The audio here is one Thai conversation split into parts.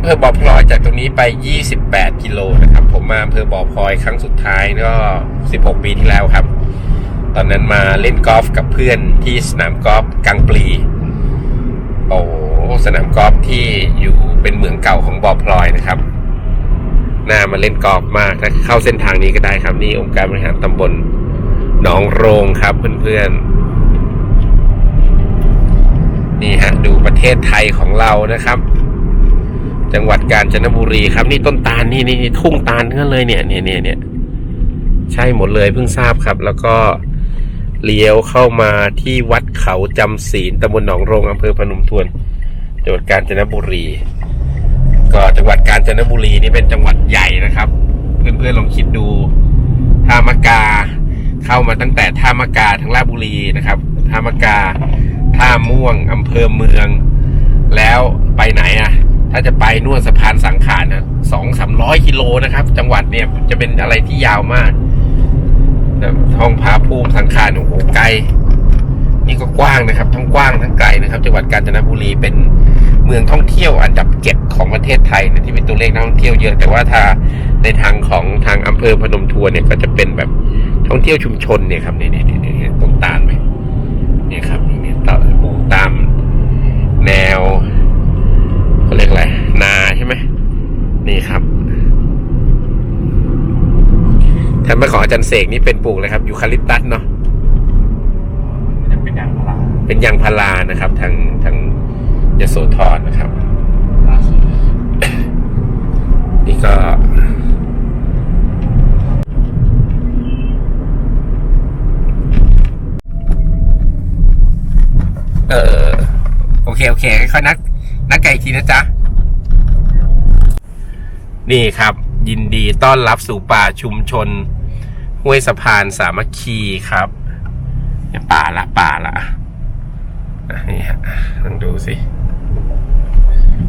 อำเภอบ่อพลอยจากตรงนี้ไป 28 กิโลนะครับ ผมมาอำเภอบ่อพลอยครั้งสุดท้ายก็ 16 ปีที่แล้วครับ ตอนนั้นมาเล่นกอล์ฟกับเพื่อนที่สนามกอล์ฟกังปลี โอ้สนามกอล์ฟที่อยู่เป็นเมืองเก่าของบ่อพลอยนะครับ น่ามาเล่นกอล์ฟมากถ้าเข้าเส้นทางนี้ก็ได้ครับนี่องค์การบริหารตำบลหนองโรงครับเพื่อนๆ นี่ฮะดูประเทศไทยของเรานะครับ จังหวัดกาญจนบุรีครับ นี่ต้นตาลนี่นี่นี่ทุ่งตาลทั้งนั้นเลยเนี่ยเนี่ยเนี่ยเนี่ยใช่หมดเลยเพิ่งทราบครับ แล้วก็เลี้ยวเข้ามาที่วัดเขาจำศีลตำบลหนองโรงอำเภอพนมทวนจังหวัดกาญจนบุรี ก็จังหวัดกาญจนบุรีนี่เป็นจังหวัดใหญ่นะครับ เพื่อนๆลองคิดดูท่ามะกาเข้ามาตั้งแต่ท่ามะกาทางราชบุรีนะครับท่ามะกาท่าม่วงอำเภอเมือง แล้วไปไหนอะ ถ้าจะไปนวดสะพานสังขารนะสองสามร้อยกิโลนะครับ จังหวัดเนี่ยจะเป็นอะไรที่ยาวมากท้องผาภูมิสังขารโอ้โหไกล นี่ก็กว้างนะครับ ทั้งกว้างทั้งไกลนะครับ จังหวัดกาญจนบุรีเป็นเมืองท่องเที่ยวอันดับเจ็ดของประเทศไทยนะที่เป็นตัวเลขนักท่องเที่ยวเยอะแต่ว่าถ้าในทางของทางอำเภอพนมทวนเนี่ยก็จะเป็นแบบท่องเที่ยวชุมชนเนี่ยครับเนี่ยเนี่ยเนี่ต้นตาลไหมเนี่ยครับเนี่ยต่อปลูกตามแนวเขาเรียกอะไรนาใช่ไหมนี่ครับ ถ้ามาขออาจารย์เสกนี่เป็นปลูกเลยครับยูคาลิปตัสเนาะเป็นยางพาราเป็นยางพารานะครับ ทางทางยโสธรนะครับ นี่ก็เออโอเค โอเค ค่อยนัดนัดไกลอีกทีนะจ๊ะ นี่ครับ ยินดีต้อนรับสู่ป่าชุมชน ห้วยสะพานสามัคคีครับป่าละป่าละนี่ฮะลองดูสิ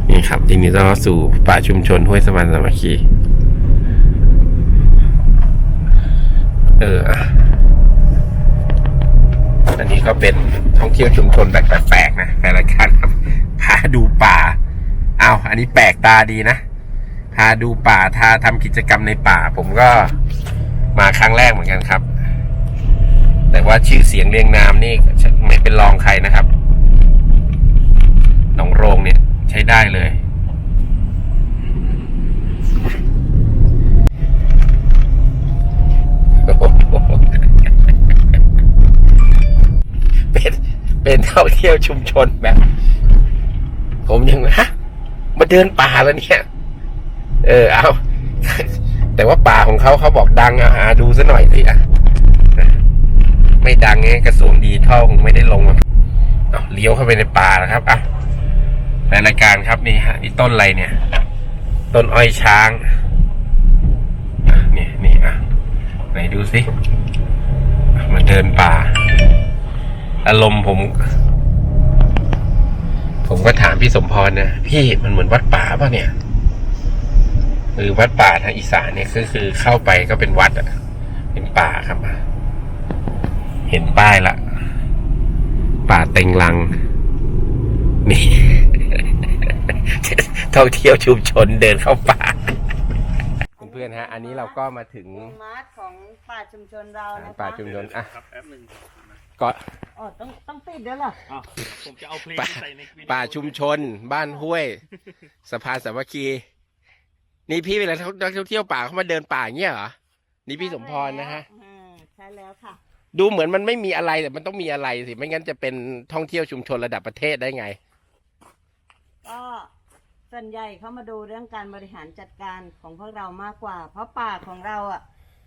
นี่ครับยินดีต้อนรับสู่ป่าชุมชนห้วยสะพานสามัคคีเอออันนี้ก็เป็นท่องเที่ยวชุมชนแบบแปลกๆนะแฟนรายการครับพาดูป่าอ้าวอันนี้แปลกตาดีนะพาดูป่าทาทำกิจกรรมในป่า ผมก็ มาครั้งแรกเหมือนกันครับ แต่ว่าชื่อเสียงเรียงนามนี่ไม่เป็นรองใครนะครับหนองโรงเนี่ยใช้ได้เลย เป็นเป็นท่องเที่ยวชุมชนแบบ ผมยังฮะมาเดินป่าแล้วเนี่ย เออเอา แต่ว่าป่าของเขาเขาบอกดังอะหาดูซะหน่อยสิอะไม่ดังไงกระทรวงดีเท่าคงไม่ได้ลงมาเอาเลี้ยวเข้าไปในป่านะครับอะในรายการครับนี่ฮะนี่ต้นอะไรเนี่ย ต้นอ้อยช้างนี่นี่อะไหนดูสิมาเดินป่า อารมณ์ผม ผมก็ถามพี่สมพรนะพี่มันเหมือนวัดป่าป่ะเนี่ย คือวัดป่าทางอีสานเนี่ยคือคือเข้าไปก็เป็นวัดอะเป็นป่าครับ เห็นป้ายละ ป่าเต็งลัง นี่ท่องเที่ยวชุมชนเดินเข้าป่าเพื่อนๆฮะ อันนี้เราก็มาถึงมาร์ทของป่าชุมชนเรานะคะป่าชุมชนอะครับแป๊บหนึ่งก็อ๋อต้องต้องติดด้วยเหรออ้าวผมจะเอาเพลงป่าใส่ในวิดีโอป่าชุมชน บ้านห้วยสะพานสามัคคี นี่พี่เวลานักท่องเที่ยวป่าเขามาเดินป่าอย่างเงี้ยเหรอ นี่พี่สมพรนะฮะ อ่าใช่แล้วค่ะ ดูเหมือนมันไม่มีอะไรแต่มันต้องมีอะไรสิ ไม่งั้นจะเป็นท่องเที่ยวชุมชนระดับประเทศได้ไง ก็ส่วนใหญ่เขามาดูเรื่องการบริหารจัดการของพวกเรามากกว่า เพราะป่าของเราอะ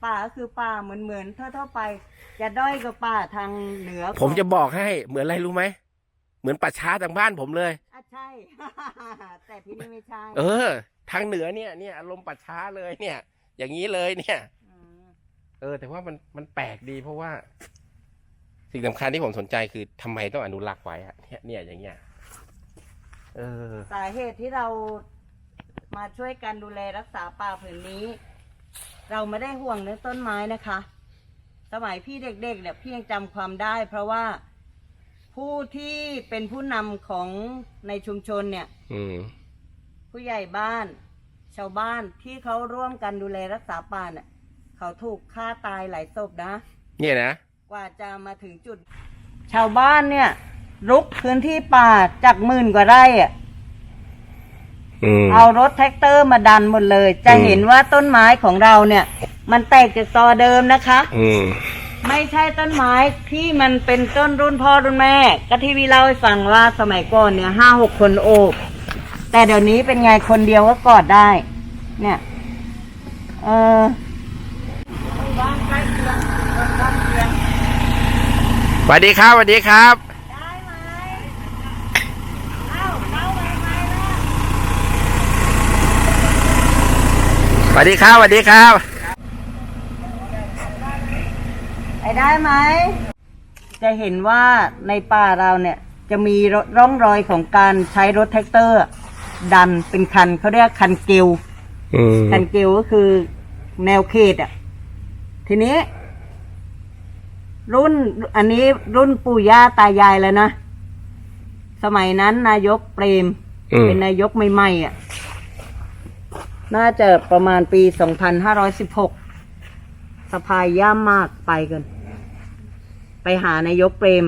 ป่าก็คือป่าเหมือนเหมือนๆทั่วๆไป จะด้อยกว่าป่าทางเหนือผมจะบอกให้เหมือนอะไรรู้ไหม เหมือนป่าช้าทางบ้านผมเลย อะใช่ แต่ที่นี่ไม่ใช่เออ ทางเหนือเนี่ยเนี่ยอารมณ์ป่าช้าเลยเนี่ย อย่างนี้เลยเนี่ย มเออ แต่ว่ามันมันแปลกดีเพราะว่า สิ่งสำคัญที่ผมสนใจคือทำไมต้องอนุรักษ์ไว้อะเนี่ยเนี่ยอย่างเงี้ยเออ สาเหตุที่เรามาช่วยกันดูแลรักษาป่าผืนนี้ เราไม่ได้ห่วงเรื่องต้นไม้นะคะ สมัยพี่เด็กๆเนี่ยพี่ยังจำความได้ เพราะว่า ผู้ที่เป็นผู้นำของในชุมชนเนี่ย อืมพผู้ใหญ่บ้าน ชาวบ้านที่เขาร่วมกันดูแลรักษาป่าน่ะเขาถูกฆ่าตายหลายศพนะ เนี่ยนะ กว่าจะมาถึงจุด ชาวบ้านเนี่ย รุกพื้นที่ป่าจากหมื่นกว่าไร่อะอืม เอารถแท็กเตอร์มาดันหมดเลย จะอืม เห็นว่าต้นไม้ของเราเนี่ย มันแตกจากตอเดิมนะคะ อืม ไม่ใช่ต้นไม้ที่มันเป็นต้นรุ่นพ่อรุ่นแม่ ก็ที่วีเล่าให้ฟังว่าสมัยก่อนเนี่ยห้าหกคนโอบ แต่เดี๋ยวนี้เป็นไงคนเดียวก็กอดได้ เนี่ย เออสวัสดีครับสวัสดีครับ สวัสดีครับสวัสดีครับ ไปได้ไหม จะเห็นว่าในป่าเราเนี่ยจะมีร่องรอยของการใช้รถแท็กเตอร์ ดันเป็นคันเขาเรียกคันเกลอืมคันเกลก็คือแนวเขตอะ ทีนี้ รุ่นอันนี้รุ่นปู่ย่าตายายแล้วนะสมัยนั้นนายกเปรมอืมเป็นนายกใหม่ๆอะ น่าจะประมาณปี2516สภายย่ามมากไปกัน ไปหานายกเปรม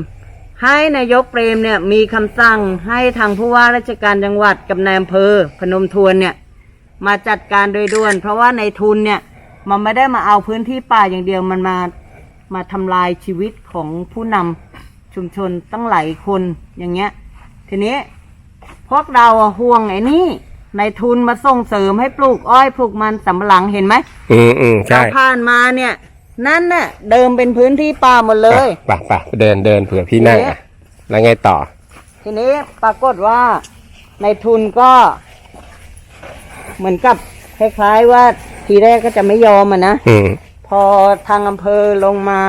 ให้นายกเปรมเนี่ยมีคำสั่งให้ทางผู้ว่าราชการจังหวัดกับนายอำเภอ พนมทวนเนี่ยมาจัดการโดยด่วน เพราะว่าในทุนเนี่ยมันไม่ได้มาเอาพื้นที่ป่าอย่างเดียวมันมามาทำลายชีวิตของผู้นำชุมชนตั้งหลายคนอย่างเงี้ย ทีนี้พวกเราอะห่วงไอ้นี่ในทุนมาส่งเสริมให้ปลูกอ้อยปลูกมันสำปะหลังเห็นไหมอืมอืมใช่เราผ่านมาเนี่ย นั่นน่ะ เดิมเป็นพื้นที่ป่าหมดเลย ป่ะป่ะเดินเดินเผื่อพี่นั่งอะแล้วไงต่อ ทีนี้ปรากฏว่าในทุนก็ เหมือนกับคล้ายๆว่าทีแรกก็จะไม่ยอมอะนะอืมพอทางอำเภอลงมา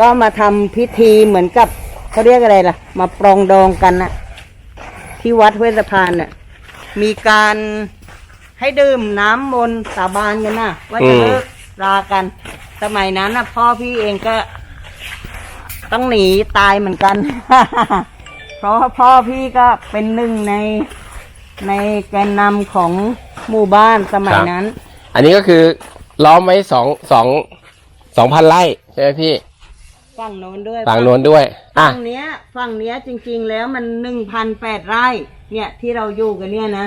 ก็มาทำพิธีเหมือนกับเขาเรียกอะไรล่ะ มาปรองดองกันน่ะ ที่วัดเวสสะพานน่ะ มีการให้ดื่มน้ำมนต์สาบานกันนะว่าจะอืมเลิกรากัน สมัยนั้นน่ะพ่อพี่เองก็ต้องหนีตายเหมือนกัน เพราะว่าพ่อพี่ก็เป็นหนึ่งในในแกนนำของหมู่บ้านสมัยนั้น อันนี้ก็คือล้อมไว้สองสองสองพันไร่ใช่ไหมพี่ ฝั่งโน้นด้วยฝั่งโน้นด้วย อะ ฝั่งเนี้ย ฝั่งเนี้ยจริง ๆ แล้วมันหนึ่งพันแปดไร่ เนี่ยที่เราอยู่กันเนี่ยนะ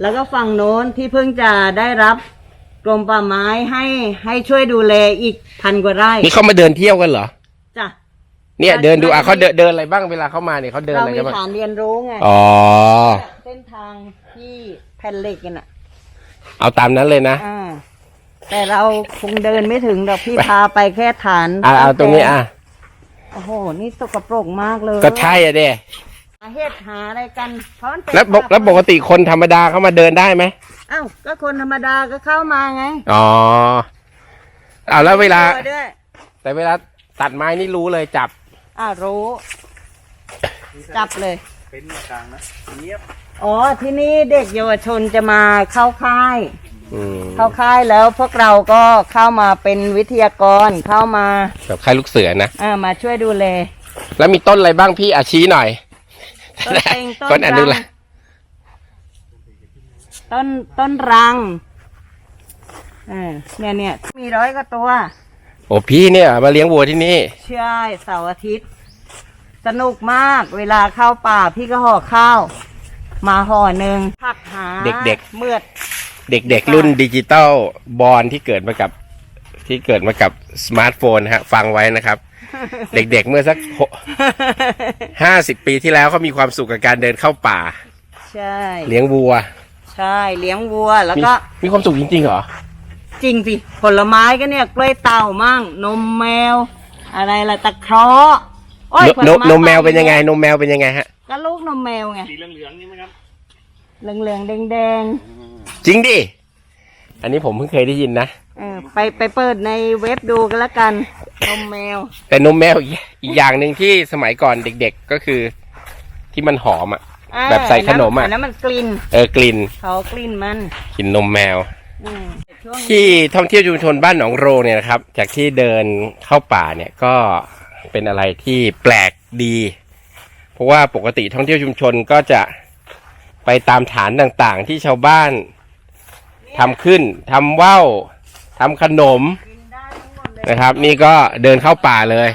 แล้วก็ฝั่งโน้นที่เพิ่งจะได้รับ กรมป่าไม้ให้ให้ช่วยดูแลอีกพันกว่าไร่นี่เขามาเดินเที่ยวกันเหรอจ้ะ เนี่ยเดินดูอะเขาเดินเดินอะไรบ้างเวลาเขามาเนี่ยเขาเดินเราอะไรมีกันบ้างฐานเรียนรู้ไงอ๋อ เส้นทางที่แผ่นเหล็กกันอะ เอาตามนั้นเลยนะ อ่า แต่เราคงเดินไม่ถึงดอกพี่พาไปแค่ฐานอะเอาตรงนี้อะ โอ้โห นี่สกปรกมากเลยก็ใช่อะเด้หาเหตุหาอะไรกันเพราะมันเป็นแล้วปกแล้วปกติคนธรรมดาเขามาเดินได้ไหม อ้าวก็คนธรรมดาก็เข้ามาไงอ๋อเอาแล้วเวลา ตัวด้วยแต่เวลาตัดไม้นี่รู้เลยจับอ่ารู้ จับเลย เป็นกลางนะเงียบอ๋อที่นี่เด็กเยาวชนจะมาเข้าค่าย อืมเข้าค่ายแล้วพวกเราก็เข้ามาเป็นวิทยากรเข้ามาแบบคล้ายลูกเสือนะอ่ามาช่วยดูแล แล้วมีต้นอะไรบ้างพี่อาชี้หน่อยต้นเต็งต้นคนอนุรัรังกษ์ ต้นต้นรังเออเนี่ยเนี่ยมีร้อยกว่าตัว โอ้พี่เนี่ย มาเลี้ยงวัวที่นี่ ใช่เสาร์อาทิตย์ สนุกมากเวลาเข้าป่าพี่ก็ห่อข้าว มาห่อหนึ่งผักหาเด็กเมือด เด็กๆ รุ่นดิจิตอลบอลที่เกิดมากับที่เกิดมากับสมาร์ทโฟนนะฮะ ฟังไว้นะครับ เด็กๆเมื่อสักห้าสิบปีที่แล้วเขามีความสุขกับการเดินเข้าป่า ใช่ เลี้ยงวัว ใช่เลี้ยงวัวแล้วมีก็มีความสุขจริงๆเหรอ จริงสิผลไม้ก็เนี่ยกล้วยเต่ามั่ง นมแมว อะไรล่ะตะเคราะห์โอ้ยนผลนไม้นมแมวเป็นยังไง นมแมวเป็นยังไงฮะ ก็ลูกนมแมวไงสีเหลืองๆนี่ไหมครับเหลืองๆแดงจริงดิอันนี้ผมเพิ่งเคยได้ยินนะๆเออไปไปเปิดในเว็บดูกันละกันนมแมว แต่นมแมวอีกอีกอย่างหนึ่งที่สมัยก่อนเด็ก ๆก็คือ ที่มันหอมอะอ่า แบบใส่ขนมอะอันนั้นมันกลิ่นเออกลิ่นเขากลิ่นมันกลิ่นนมแมว อืมช่วงที่ท่องเที่ยวชุมชนบ้านหนองโรงเนี่ยนะครับ จากที่เดินเข้าป่าเนี่ยก็เป็นอะไรที่แปลกดี เพราะว่าปกติท่องเที่ยวชุมชนก็จะไปไปตามฐานต่างๆ ที่ชาวบ้านทำขึ้นทำว่าวทำขนมกินได้ทั้งหมดเลย นะครับ นี่ก็เดินเข้าป่าเลย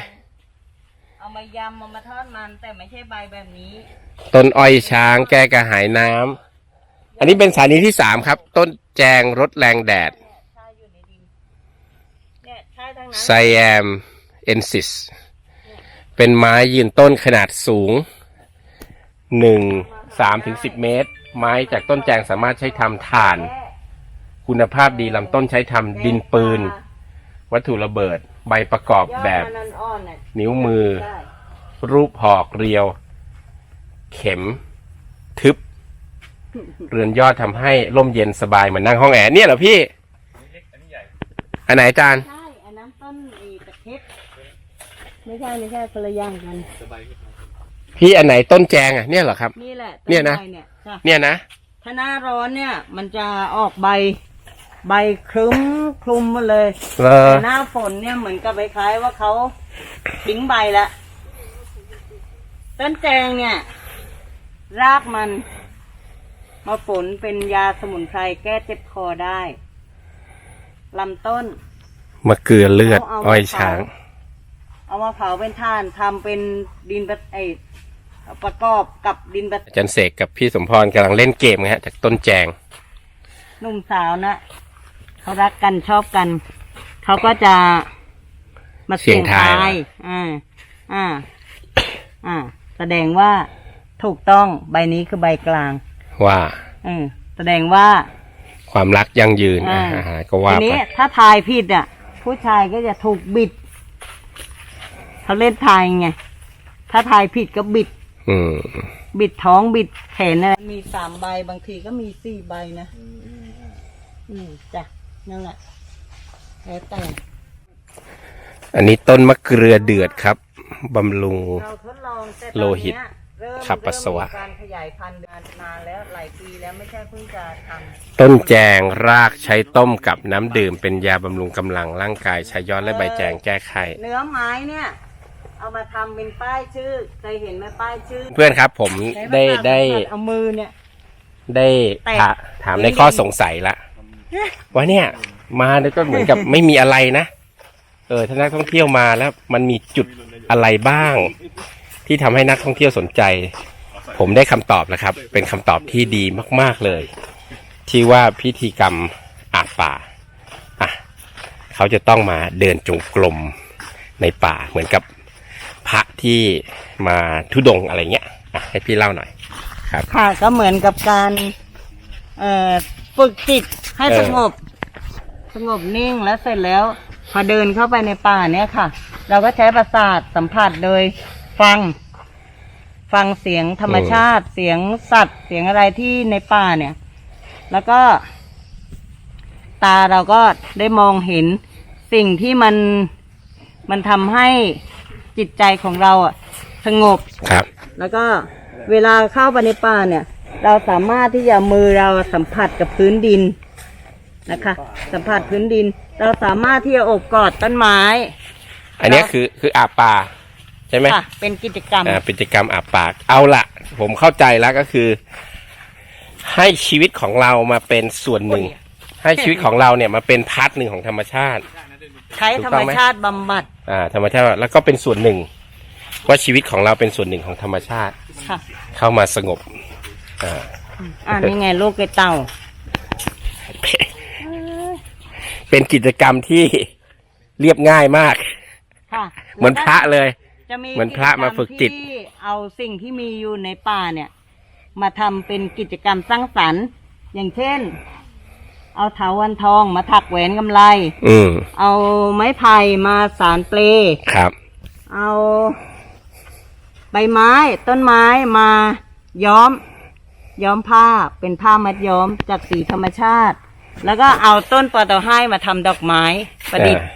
เอามายำเอามาทอดมันแต่ไม่ใช่ใบแบบนี้ ต้นอ้อยช้างแก้กระหายน้ำ อันนี้เป็นสถานีที่สามครับ ต้นแจงรถแรงแดดเนี่ยใช่อยู่ในดินเนี่ยใช่ทั้งนั้นไซแอมเอนซิส เป็นไม้ยืนต้นขนาดสูงหนึ่งสามถึงสิบเมตร ไม้จากต้นแจงสามารถใช้ทำถ่าน คุณภาพดีลำต้นใช้ทำดินปืน วัตถุระเบิด ใบประกอบยอดแบบมันอ่อนๆน่ะนิ้วมือได้รูปหอกเรียว เข็ม ทึบ เรือนยอดทำให้ร่มเย็นสบายเหมือนนั่งห้องแอร์เนี่ยเหรอพี่อันไหนอาจารย์ ใช่ อันนั้นต้นอีตะเข็บไม่ใช่ไม่ใช่คนละอย่างกัน พี่อันไหนต้นแจงอะเนี่ยเหรอครับ นี่แหละต้เนี่ยนะใบเนี่ยจ้ะเนี่ยนะถ้าหน้าร้อนเนี่ย มันจะออกใบ ใบครึ้มคลุมมาเลย เลอแต่หน้าฝนเนี่ยเหมือนกับคล้ายๆว่าเขาทิ้งใบละต้นแจงเนี่ย รากมันมาฝนเป็นยาสมุนไพรแก้เจ็บคอได้ลำต้น มะเกลือเลือดเอาเอาอ้อยมาเผาช้าง เอามาเผาเป็นถ่านทำเป็นดินประไอประกอบกับดินประอาจารย์เสกกับพี่สมพรกำลังเล่นเกมนะฮะจากต้นแจง หนุ่มสาวนะเขารักกันชอบกัน เขาก็จะมาเสี่ยงเสี่ยงทายทาย อ่าอ่า อ่า แสดงว่า ถูกต้องใบนี้คือใบกลางว่าเออแสดงว่าความรักยั่งยืนอ่าอ่าก็ว่าทีไปนี้ถ้าทายผิดอะ ผู้ชายก็จะถูกบิดเขาเล่นทายไงถ้าทายผิดก็บิด อืมบิดท้องบิดแขนอะไรมีสามใบบางทีก็มีสี่ใบนะอืมจ้ะนั่นแหละแล้วแต่อันนี้ต้นมะเกลือเดือดครับบำรุงเราทดลองแต่โลหิตตอน เนี้ยเริ่มขับปัสสาวะ เริ่มมีการขยายพันธุ์นานแล้วหลายปีแล้วไม่ใช่เพิ่งจะทต้นแจงรากใช้ต้มกับน้ำดื่มเป็นยาบำรุงกำลังร่างกายใช้ย้อนและใบแจงแก้ไขำเนื้อไม้เนี่ย เอามาทำเป็นป้ายชื่อเคยเห็นไหมป้ายชื่อเพื่อนครับผมได้ใช้ปากกาได้เอามือเนี่ย ได้แตะถาถามในข้อสงสัยละว่าเนี่ยมาแล้วก็เหมือนกับไม่มีอะไรนะ เออถ้านักท่องเที่ยวมาแล้ว มันมีจุดอะไรบ้าง ที่ทำให้นักท่องเที่ยวสนใจ ผมได้คำตอบแล้วครับ เป็นคำตอบที่ดีมาก ๆเลย ที่ว่าพิธีกรรมอาบป่าอะเขาจะต้องมาเดินจงกรมในป่าเหมือนกับพระที่มาทุดงค์อะไรเงี้ยอะให้พี่เล่าหน่อย ครับ ค่ะก็เหมือนกับการเอ่อฝึกจิตให้เออ สงบ สงบนิ่งแล้วเสร็จแล้ว พอเดินเข้าไปในป่าเนี่ยค่ะ เราก็ใช้ประสาทสัมผัสโดย ฟัง ฟังเสียงธรรมชาติ เสียงสัตว์ เสียงอะไรที่ในป่าเนี่ย แล้วก็ ตาเราก็ได้มองเห็นสิ่งที่มันมันทำให้จิตใจของเราอะสงบ ครับ แล้วก็เวลาเข้าไปในป่าเนี่ย เราสามารถที่จะเอามือเราสัมผัสกับพื้นดินนะคะ สัมผัสพื้นดิน เราสามารถที่จะโอบกอดต้นไม้ อันเนี้ยคือคืออาบป่า ใช่ไหมค่ะ เป็นกิจกรรม อ่าเป็นกิจกรรมอาบปาก เอาละผมเข้าใจแล้วก็คือ ให้ชีวิตของเรามาเป็นส่วนหนึ่ง ให้ชีวิตของเราเนี่ยมาเป็นพาร์ทหนึ่งของธรรมชาติ ใช้ธรรมชาติบำบัดอ่า ธรรมชาติแล้วก็เป็นส่วนหนึ่ง ว่าชีวิตของเราเป็นส่วนหนึ่งของธรรมชาติ ค่ะเข้ามาสงบ อ่า อ่านี่ไงลูกไก่เต่า เป็นกิจกรรมที่เรียบง่ายมาก ค่ะเหมือนพระเลย จะมีเหมือนพระมาฝึกจิต ที่เอาสิ่งที่มีอยู่ในป่าเนี่ย มาทำเป็นกิจกรรมสร้างสรรค์ อย่างเช่น เอาเถาวันทองมาถักแหวนกำไรอืมเอาไม้ไผ่มาสารเปล ครับ เอาใบไม้ต้นไม้มาย้อม ย้อมผ้าเป็นผ้ามัดย้อมจากสีธรรมชาติ แล้วก็เอาต้นปอเตาให้มาทำดอกไม้ประดิษฐ์อ่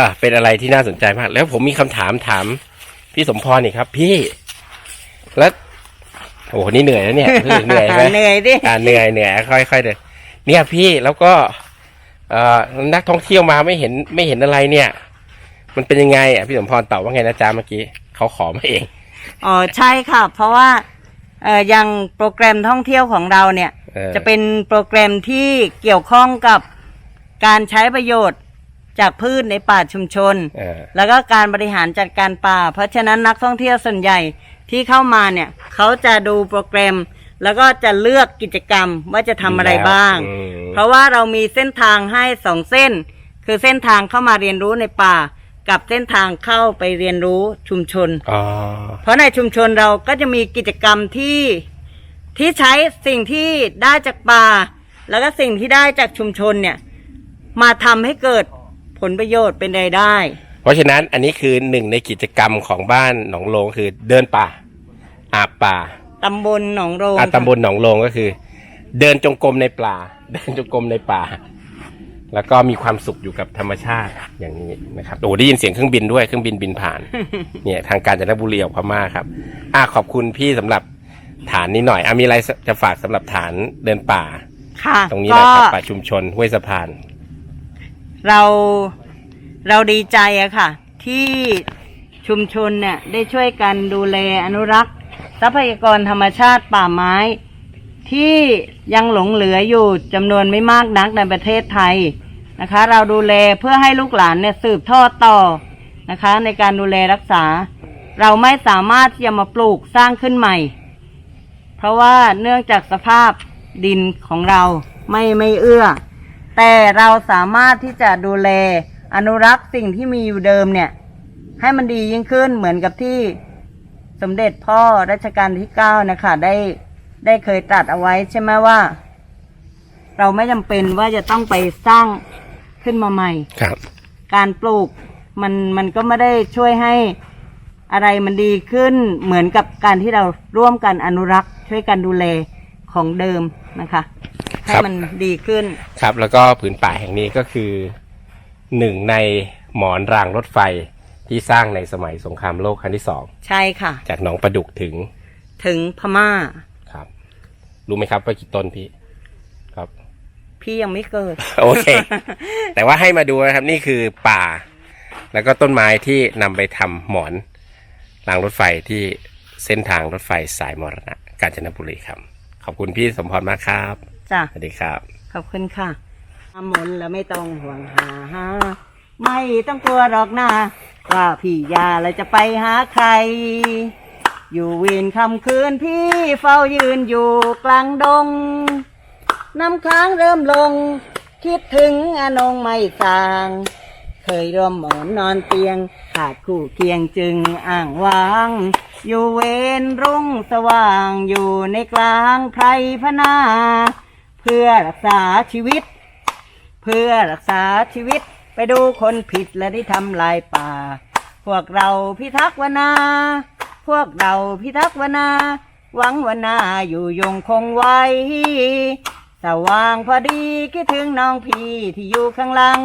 าเป็นอะไรที่น่าสนใจมาก แล้วผมมีคำถามถาม พี่สมพรนี่ครับ พี่ แล้วโอ้โหนี่เหนื่อยแล้วเนี่ยรู้สึกเหนื่อยไหมเหนื่อยดิอ่าเหนื่อยเหนื่อยค่อยๆเดินเนี่ยพี่แล้วก็ เอ่อนักท่องเที่ยวมาไม่เห็นไม่เห็นอะไรเนี่ย มันเป็นยังไงอะพี่สมพรตอบว่าไงนะจ๊ะเมื่อกี้เขาขอมาเองอ๋อใช่ค่ะ เพราะว่าเอ่ออย่างโปรแกรมท่องเที่ยวของเราเนี่ยเออจะเป็นโปรแกรมที่เกี่ยวข้องกับการใช้ประโยชน์ จากพืชในป่าชุมชน เออ แล้วก็การบริหารจัดการป่า เพราะฉะนั้นนักท่องเที่ยวส่วนใหญ่ที่เข้ามาเนี่ยเขาจะดูโปรแกรม แล้วก็จะเลือกกิจกรรมว่าจะทำอะไรบ้าง อืม เพราะว่าเรามีเส้นทางให้สองเส้น คือเส้นทางเข้ามาเรียนรู้ในป่า กับเส้นทางเข้าไปเรียนรู้ชุมชน อ๋อ เพราะในชุมชนเราก็จะมีกิจกรรมที่ที่ใช้สิ่งที่ได้จากป่า แล้วก็สิ่งที่ได้จากชุมชนเนี่ย มาทำให้เกิด ผลประโยชน์เป็นรายได้ เพราะฉะนั้นอันนี้คือหนึ่งในกิจกรรมของบ้านหนองโลงคือเดินป่า อาบป่าตำบลหนองโรงอาค่ะตำบลหนองโลงก็คือ เดินจงกรมในป่า เดินจงกรมในป่า แล้วก็มีความสุขอยู่กับธรรมชาติอย่างนี้นะครับโอ้ได้ยินเสียงเครื่องบินด้วยเครื่องบินบินผ่าน เนี่ยทางการจนบุรีออกพม่าครับอะขอบคุณพี่สำหรับฐานนี้หน่อยอะมีอะไรจะฝากสำหรับฐานเดินป่า ค่ะตรงนี้ก็นะครับป่าชุมชนห้วยสะพาน เราเราดีใจอะค่ะ ที่ชุมชนเนี่ยได้ช่วยกันดูแลอนุรักษ์ ทรัพยากรธรรมชาติป่าไม้ ที่ยังหลงเหลืออยู่จำนวนไม่มากนักในประเทศไทยนะคะ เราดูแลเพื่อให้ลูกหลานเนี่ยสืบทอดต่อนะคะ ในการดูแลรักษา เราไม่สามารถที่จะมาปลูกสร้างขึ้นใหม่ เพราะว่าเนื่องจากสภาพดินของเราไม่ไม่เอื้อ แต่เราสามารถที่จะดูแลอนุรักษ์สิ่งที่มีอยู่เดิมเนี่ย ให้มันดียิ่งขึ้นเหมือนกับที่สมเด็จพ่อรัชกาลที่เก้านะคะได้ได้เคยตรัสเอาไว้ใช่ไหมว่า เราไม่จำเป็นว่าจะต้องไปสร้างขึ้นมาใหม่ ครับ การปลูกมันมันก็ไม่ได้ช่วยให้อะไรมันดีขึ้นเหมือนกับการที่เราร่วมกันอนุรักษ์ ช่วยกันดูแลของเดิมนะคะ ให้ครับมันดีขึ้น ครับ แล้วก็ผืนป่าแห่งนี้ก็คือหนึ่งในหมอนรางรถไฟที่สร้างในสมัยสงครามโลกครั้งที่สองใช่ค่ะ จากหนองประดุกถึงถึงพม่าครับ รู้ไหมครับว่ากี่ต้นพี่ครับ พี่ยังไม่เกิด โอเค แต่ว่าให้มาดูนะครับนี่คือป่า แล้วก็ต้นไม้ที่นำไปทำหมอนรางรถไฟที่เส้นทางรถไฟสายมรณะกาญจนบุรีครับ ขอบคุณพี่สมพรมากครับ จ้ะ สวัสดีครับ ขอบคุณค่ะมนแล้วไม่ต้องห่วงหาไม่ต้องกลัวหรอกนะว่าพี่ยาเราจะไปหาใคร อยู่เวีนคำคืนพี่เฝ้ายืนอยู่กลางดง น้ำค้างเริ่มลง คิดถึงอนงไม่สาง เคยร่วมหมอนนอนเตียง ขาดคู่เคียงจึงอ่างวาง อยู่เวนรุ่งสว่างอยู่ในกลางไพรพนาเพื่อรักษาชีวิต เพื่อรักษาชีวิต ไปดูคนผิดและที่ทำลายป่า พวกเราพิทักษ์วนา พวกเราพิทักษ์วนา หวังวนาอยู่ยงคงไว้สว่างพอดีคิดถึงน้องพี่ที่อยู่ข้างหลัง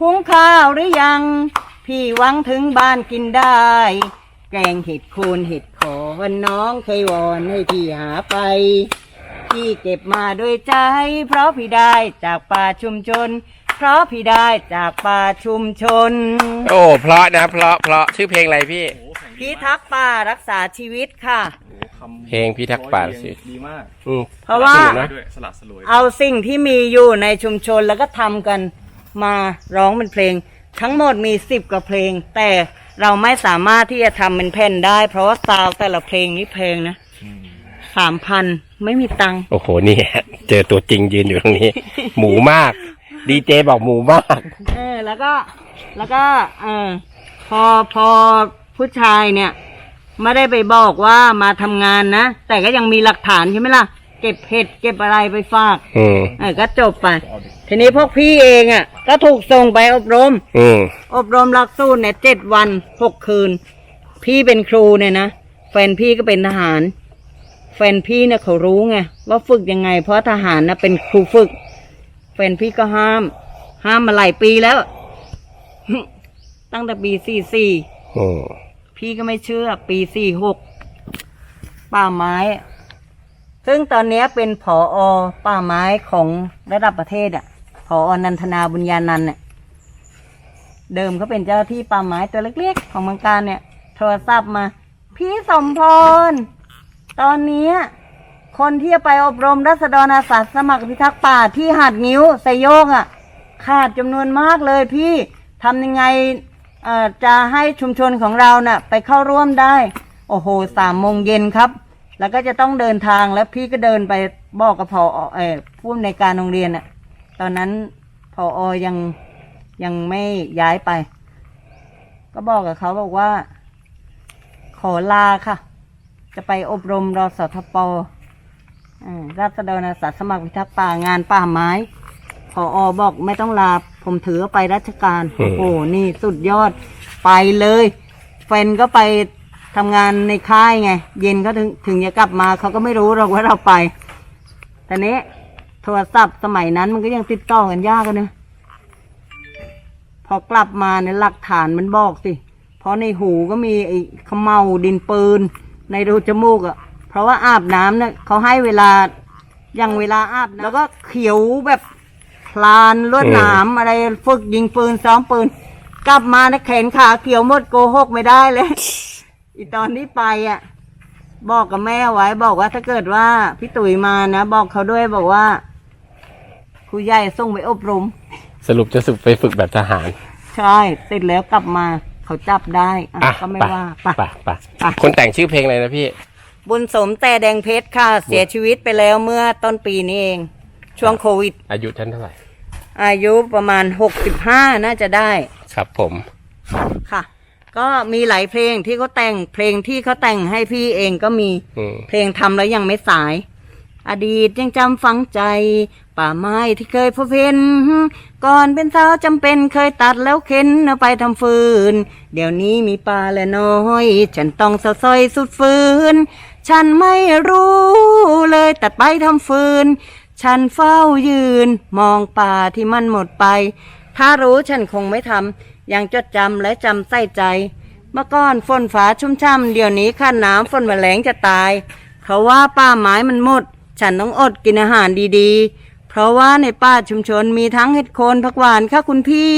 หุงข้าวหรือยัง พี่หวังถึงบ้านกินได้ แกงเห็ดคูนเห็ดขอวันน้องเคยวอนให้พี่หาไป พี่เก็บมาด้วยใจ เพราะพี่ได้จากป่าชุมชน เพราะพี่ได้จากป่าชุมชน โอ้เพราะนะเพราะเพราะชื่อเพลงอะไรพี่ โอ้โหแข็งพิทักษ์ป่ารักษาชีวิตค่ะ โอ้โหคำเพลงพิทักษ์ป่าสิ ดีมากอืมเพราะว่าสนุกนะด้วยสลัดสลวยเอาสิ่งที่มีอยู่ในชุมชนแล้วก็ทำกันมาร้องเป็นเพลง ทั้งหมดมีสิบกว่าเพลง แต่เราไม่สามารถที่จะทำเป็นแผ่นได้ เพราะว่าซาวด์แต่ละเพลงนี่เพลงนะ สามพันไม่มีตังค์โอ้โหนี่ฮะเจอตัวจริงยืนอยู่ตรงนี้ หมูมาก ดีเจบอกหมูมาก เออ แล้วก็ แล้วก็ เออ พอพอผู้ชายเนี่ยไม่ได้ไปบอกว่ามาทำงานนะ แต่ก็ยังมีหลักฐานใช่ไหมล่ะ เก็บเห็ดเก็บอะไรไปฝากอืม เออก็จบไป ทีนี้พวกพี่เองอะ ก็ถูกส่งไปอบรม อืม อบรมหลักสูตรเนี่ยเจ็ดวันหกคืน พี่เป็นครูเนี่ยนะ แฟนพี่ก็เป็นทหาร แฟนพี่เนี่ยเขารู้ไงว่าฝึกยังไง เพราะทหารนะเป็นครูฝึก แฟนพี่ก็ห้าม ห้ามมาหลายปีแล้ว ตั้งแต่ปีสี่สี่อืมพี่ก็ไม่เชื่อ ปีสี่หกป่าไม้ ซึ่งตอนเนี้ยเป็นผออป่าไม้ของระดับประเทศอะผออนันทนาบุญญานันท์เนี่ยเดิมเขาเป็นเจ้าหน้าที่ป่าไม้ตัวเล็กๆ ของเมืองการเนี่ย โทรศัพท์มา พี่สมพร ตอนนี้คนที่จะไปอบรมรัษฎรอาสาสมัครพิทักษ์ป่าที่หาดงิ้วไซโยกอะ ขาดจำนวนมากเลยพี่ทำยังไงจะให้ชุมชนของเราน่ะ ไปเข้าร่วมได้ โอ้โหสามโมงเย็นครับ แล้วก็จะต้องเดินทางแล้วพี่ก็เดินไปบอกกับพอเออผู้อำนการโรงเรียนน่ะ ตอนนั้นพออยังยังไม่ย้ายไป ก็บอกกับเขาบอกว่า ขอลาค่ะ จะไปอบรมรสทปอ่าราษฎรอาสาสมัครพิทักษ์ป่างานป่าไม้พออบอกไม่ต้องลาผมถือว่าไปราชการอืโอ้มโหนี่สุดยอดไปเลยแฟนก็ไปทำงานในค่ายไง เย็นก็ถึงถึงจะกลับมาเขาก็ไม่รู้หรอกว่าเราไปแต่นี้โทรศัพท์สมัยนั้นมันก็ยังติดต่อกันยากกันนะพอกลับมาเนี่ยหลักฐานมันบอกสิ เพราะในหูก็มีไอ้เขมเมาดินปืน ในรูจมูกอะ่ะ เพราะว่าอาบน้ำเนี่ยเขาให้เวลาอย่างเวลาอาบน้ำแล้วก็เขียวแบบพลานลวดหนามอะไรฝึกยิงปืนซ้อมปืน กลับมานะแขนขาเขียวหมดโกหกไม่ได้เลย อีตอนที่ไปอะ บอกกับแม่ไว้บอกว่าถ้าเกิดว่าพี่ตุ๋ยมานะบอกเขาด้วยบอกว่าครูใหญ่ส่งไปอบรม สรุปจะสึกไปฝึกแบบทหาร ใช่เสร็จแล้วกลับมา เขาจับได้อะอะก็ไม่ไปว่าไป ไปไปไป คนแต่งชื่อเพลงอะไรนะพี่ บุญสมแต่แดงเพชรค่ะ เสียชีวิตไปแล้วเมื่อต้นปีนี้เอง ช่วงโควิด อายุท่านเท่าไหร่ อายุประมาณหกสิบห้าน่าจะได้ครับผม ค่ะ ก็มีหลายเพลงที่เขาแต่งเพลงที่เขาแต่งให้พี่เองก็มี อืม เพลงทำแล้วยังไม่สาย อดีตยังจำฝังใจ ป่าไม้ที่เคยพบเห็น ก่อนเป็นสาวจำเป็นเคยตัดแล้วเข็นเอาไปทำฟืน เดี๋ยวนี้มีป่าและน้อย ฉันต้องเศร้าซอยสุดฟืน ฉันไม่รู้เลยตัดไปทำฟืน ฉันเฝ้ายืน มองป่าที่มันหมดไป ถ้ารู้ฉันคงไม่ทำยังจดจำและจำใส่ใจ เมื่อก่อนฝนฟ้าชุ่มช่ำเดี๋ยวนี้ขั้นน้ำฝนแมลงจะตาย เขาว่าป่าไม้มันหมด ฉันต้องอดกินอาหารดีๆ เพราะว่าในป่าชุมชนมีทั้งเห็ดโคนผักหวานค่ะคุณพี่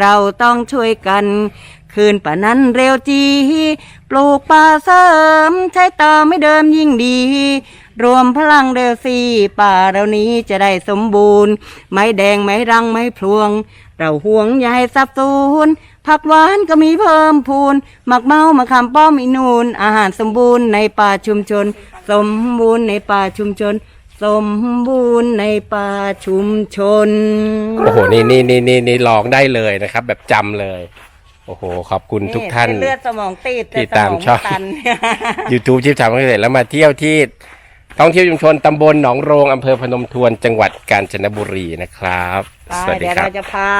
เราต้องช่วยกัน คืนป่านั้นเร็วจีปลูกป่าเสริม ใช้ต่อไม่เดิมยิ่งดี รวมพลังเร็วสีป่าเรานี้จะได้สมบูรณ์ ไม้แดงไม้รังไม้พลวง เราห่วงอย่าให้สับสูญผักหวานก็มีเพิ่มพูนหมักเมามะขามป้อมอีนูนอาหารสมบูรณ์ในป่าชุมชน สมบูรณ์ในป่าชุมชน สมบูรณ์ในป่าชุมชน โอ้โห นี่นี่นี่นี่นี่ลองได้เลยนะครับ แบบจำเลย โอ้โห ขอบคุณทุกท่าน เส้เลือดสมองตีบที่แต่ตามสงช่องตัน YouTube ชิปทำให้เสร็จแล้วมาเที่ยวที่ท่องเที่ยวชุมชนตำบลหนองโรงอำเภอพนมทวนจังหวัดกาญจนบุรีนะครับสวัสดีเดี๋ยวครัเราบจะพา